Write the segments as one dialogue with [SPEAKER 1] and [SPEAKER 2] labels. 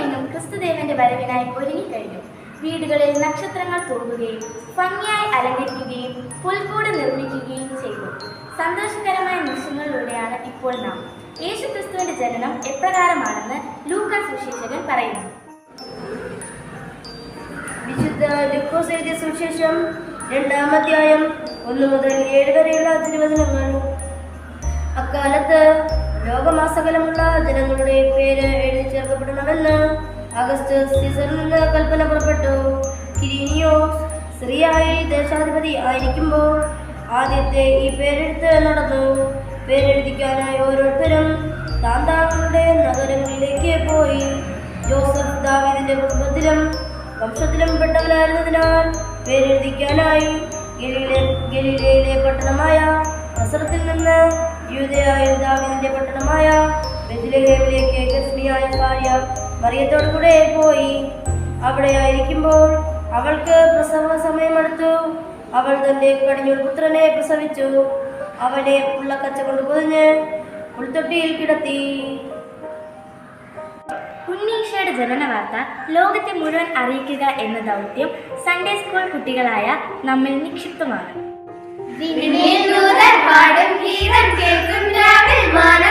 [SPEAKER 1] ലോകമെങ്ങും ക്രിസ്തുദേവന്റെ വരവിനായി ഒരുങ്ങിക്കഴിഞ്ഞു. വീടുകളിൽ നക്ഷത്രങ്ങൾ തൂങ്ങുകയും ഭംഗിയായി അലങ്കരിക്കുകയും പുൽക്കൂട് നിർമ്മിക്കുകയും ചെയ്തു. സന്തോഷകരമായ നിമിഷങ്ങളിലൂടെയാണ് ഇപ്പോൾ നാം. യേശു ക്രിസ്തുവിന്റെ ജനനം എപ്രകാരമാണെന്ന് ലൂക്ക സുവിശേഷകൻ പറയുന്നു.
[SPEAKER 2] വിശുദ്ധ ലുക്കോസ് എഴുതിയ സുവിശേഷം രണ്ടാമധ്യായം ഒന്ന് മുതൽ ഏഴ് വരെയുള്ള തിരുവചനങ്ങൾ. അക്കാലത്ത് ലോകമാസകലമുള്ള ജനങ്ങളുടെ പേര് എഴുതി ചേർക്കപ്പെടണമെന്ന് അഗസ്റ്റ് സീസറിൽ നിന്ന് കൽപ്പന പുറപ്പെട്ടു. കിരീനിയോസ് സിറിയായിൽ ദേശാധിപതി ആയിരിക്കുമ്പോൾ ആദ്യത്തെ ഈ പേരെഴുത്ത് നടന്നു. പേരെഴുതിക്കാനായി ഓരോരുത്തരും താന്താങ്ങളുടെ നഗരങ്ങളിലേക്ക് പോയി. ജോസഫ് ദാവീദിന്റെ കുടുംബത്തിലും വംശത്തിലും പെട്ടവരായിരുന്നതിനാൽ പേരെഴുതിക്കാനായി ഗലീലെ ഗലീലയിലെ പട്ടണമായ നസറത്തിൽ നിന്ന് യൂതയായുദാവിന്റെ പട്ടണമായ ബെത്ലഹേമിലേക്ക് ഗർഭിണിയായ ഭാര്യ മറിയത്തോടു കൂടെ പോയി. അവിടെ ആയിരിക്കുമ്പോൾ അവൾക്ക് പ്രസവ സമയമെടുത്തു. അവൾ തന്റെ കടിഞ്ഞൂൽ പുത്രനെ പ്രസവിച്ചു. അവനെ ഉള്ളക്കച്ച കൊണ്ട് പൊതിഞ്ഞ് ഉൾത്തൊട്ടിയിൽ കിടത്തി.
[SPEAKER 1] ഉണ്ണീഷയുടെ ജനന വാർത്ത ലോകത്തെ മുഴുവൻ അറിയിക്കുക എന്ന ദൗത്യം സൺഡേ സ്കൂൾ കുട്ടികളായ നമ്മിൽ നിക്ഷിപ്തമാണ്.
[SPEAKER 3] மன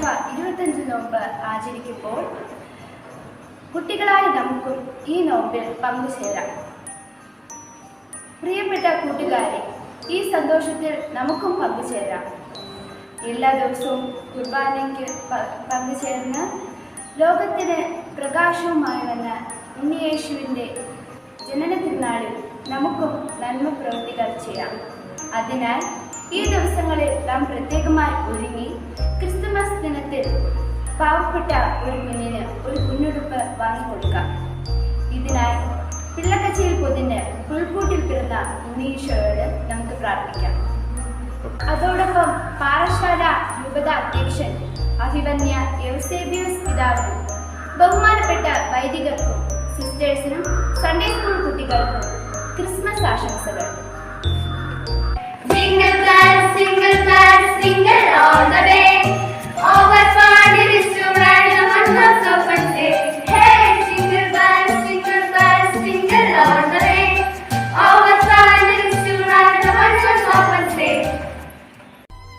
[SPEAKER 3] തിരുസഭ ഇരുപത്തഞ്ച് നോമ്പ് ആചരിക്കുമ്പോൾ കുട്ടികളായി നമുക്കും ഈ നോമ്പിൽ പങ്കുചേരാം. പ്രിയപ്പെട്ട കൂട്ടുകാരെ ഈ സന്തോഷത്തിൽ നമുക്കും പങ്കുചേരാം. എല്ലാ ദിവസവും കുർബാനയ്ക്ക് പങ്കുചേർന്ന് ലോകത്തിന് പ്രകാശവുമായി വന്ന ഉണ്ണിയേശുവിന്റെ ജനന തിരുനാളിൽ നമുക്കും നന്മ പ്രവൃത്തികൾ ചെയ്യാം. അതിനാൽ ഈ ദിവസങ്ങളിൽ നാം പ്രത്യേകമായി ഒരുങ്ങി പാവപ്പെട്ട ഒരു കുഞ്ഞിന് ഒരു കുഞ്ഞുടുപ്പ് വാങ്ങിക്കൊടുക്കാം ഇതിനായി പിള്ളക്കച്ചയിൽ പൊതിഞ്ഞ് പുൽക്കൂട്ടിൽ പിറന്ന ഉണ്ണീശോയോട് നമുക്ക് പ്രാർത്ഥിക്കാം. അതോടൊപ്പം പാറശാല രൂപത അധ്യക്ഷൻ അഭിവന്യ യൗസേബിയസ് പിതാവിനും ബഹുമാനപ്പെട്ട വൈദികർക്കും സിസ്റ്റേഴ്സിനും സൺഡേ സ്കൂൾ കുട്ടികൾക്കും ക്രിസ്മസ് ആശംസകൾ.